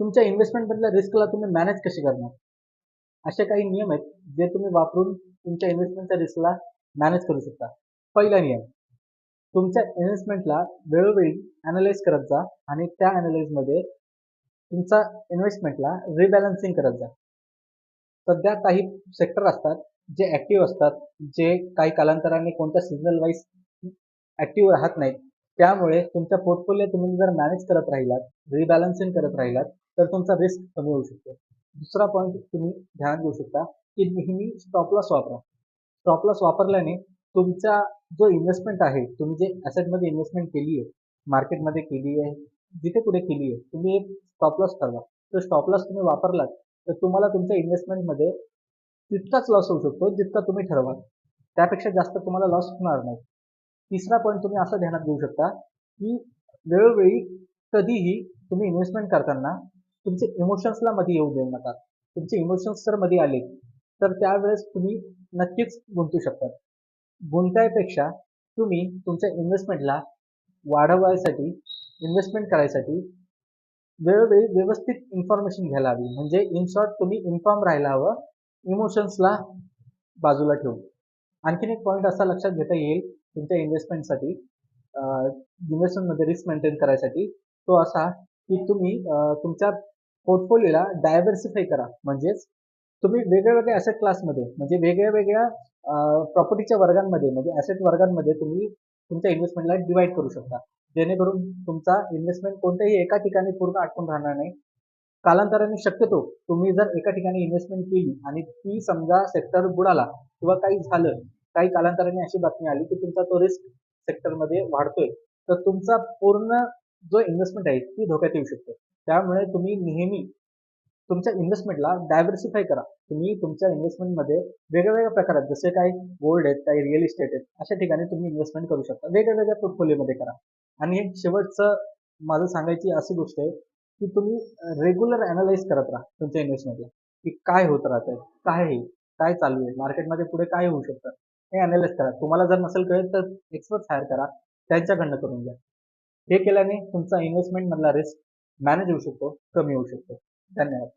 तुमच्या इन्व्हेस्टमेंटमधल्या रिस्कला तुम्ही मॅनेज कसे करणार? असे काही नियम आहेत जे तुम्ही वापरून तुमच्या इन्व्हेस्टमेंटच्या रिस्कला मॅनेज करू शकता. पहिला नियम तुमच्या इन्व्हेस्टमेंटला वेळोवेळी अनालाइज करत जा आणि त्या अनालाइजमध्ये तुमचा इन्व्हेस्टमेंटला रिबॅलन्सिंग करत जा. सध्या काही सेक्टर असतात जे ॲक्टिव्ह असतात जे काही कालांतराने कोणत्या सिजनल वाईज ॲक्टिव्ह राहत नाहीत. त्यामुळे तुमच्या पोर्टफोलिओ तुम्ही जर मॅनेज करत राहिलात रिबॅलन्सिंग करत राहिलात तर तुमचा रिस्क कमी होऊ शकतो. दुसरा पॉईंट तुम्ही ध्यानात घेऊ शकता की नेहमी स्टॉप लॉस वापरा. स्टॉप लॉस वापरल्याने तुमचा जो इन्व्हेस्टमेंट आहे तुम्ही जे ॲसेटमध्ये इन्व्हेस्टमेंट केली आहे मार्केटमध्ये केली आहे जिथे कुठे केली आहे तुम्ही एक स्टॉप लॉस ठरवा. तो स्टॉपलॉस तुम्ही वापरलात तर तुम्हाला तुमच्या इन्व्हेस्टमेंटमध्ये तितकाच लॉस होऊ शकतो जितका तुम्ही ठरवा त्यापेक्षा जास्त तुम्हाला लॉस होणार नाही. तिसरा पॉईंट तुम्ही असं ध्यानात घेऊ शकता की वेळोवेळी कधीही तुम्ही इन्व्हेस्टमेंट करताना तुमचे इमोशन्सला मध्ये येऊ देऊ नका. तुमचे इमोशन्स जर मध्ये आले तर त्यावेळेस तुम्ही नक्कीच गुंतू शकता. गुंतायपेक्षा तुम्ही तुमच्या इन्व्हेस्टमेंटला वाढवायसाठी इन्व्हेस्टमेंट करायसाठी वेळोवेळी व्यवस्थित इन्फॉर्मेशन घ्यायला हवी. म्हणजे इन शॉर्ट तुम्ही इन्फॉर्म राहायला हवं इमोशन्सला बाजूला ठेवून. आणखीन एक पॉईंट असा लक्षात घेता येईल तुमच्या इन्व्हेस्टमेंटसाठी इन्व्हेस्टमेंटमध्ये रिस्क मेंटेन करायसाठी तो असा की तुम्ही तुमच्या पोर्टफोलिओला डायव्हर्सिफाय करा. म्हणजेच तुम्ही वेगळ्या वेगळ्या ॲसेट क्लासमध्ये म्हणजे वेगळ्या वेगळ्या प्रॉपर्टीच्या वर्गांमध्ये म्हणजे ॲसेट वर्गांमध्ये तुम्ही तुमच्या इन्व्हेस्टमेंटला डिवाइड करू शकता. जेणेकरून तुमचा इन्व्हेस्टमेंट कोणत्याही एका ठिकाणी पूर्ण अटकून राहणार नाही. कालांतराने शक्यतो तुम्ही जर एका ठिकाणी इन्व्हेस्टमेंट केली आणि ती समजा सेक्टर बुडाला किंवा काही झालं काही कालांतराने अशी बातमी आली की तुमचा तो रिस्क सेक्टरमध्ये वाढतोय. तर तुमचा पूर्ण जो इन्व्हेस्टमेंट आहे ती धोक्यात येऊ शकते. त्यामुळे तुम्ही नेहमी तुमच्या इन्व्हेस्टमेंटला डायव्हर्सिफाय करा. तुम्ही तुमच्या इन्व्हेस्टमेंटमध्ये वेगवेगळ्या प्रकारात जसे काही गोल्ड आहेत काही रिअल इस्टेट आहेत अशा ठिकाणी तुम्ही इन्व्हेस्टमेंट करू शकता. वेगवेगळ्या पोर्टफोलिओमध्ये करा. आणि एक शेवटचं माझं सांगायची अशी गोष्ट आहे की तुम्ही रेग्युलर अनालाइज करत राहा तुमच्या इन्व्हेस्टमेंटला की काय होत राहतंय काय आहे काय चालू आहे मार्केटमध्ये पुढे काय होऊ शकतं. हे अनालाइज करा. तुम्हाला जर नसेल कळत तर एक्सपर्ट हायर करा. त्यांच्याकडनं करून घ्या. हे केल्याने तुमचा इन्व्हेस्टमेंटमधला रिस्क मॅनेज होऊ शकतो कमी होऊ शकतो. धन्यवाद.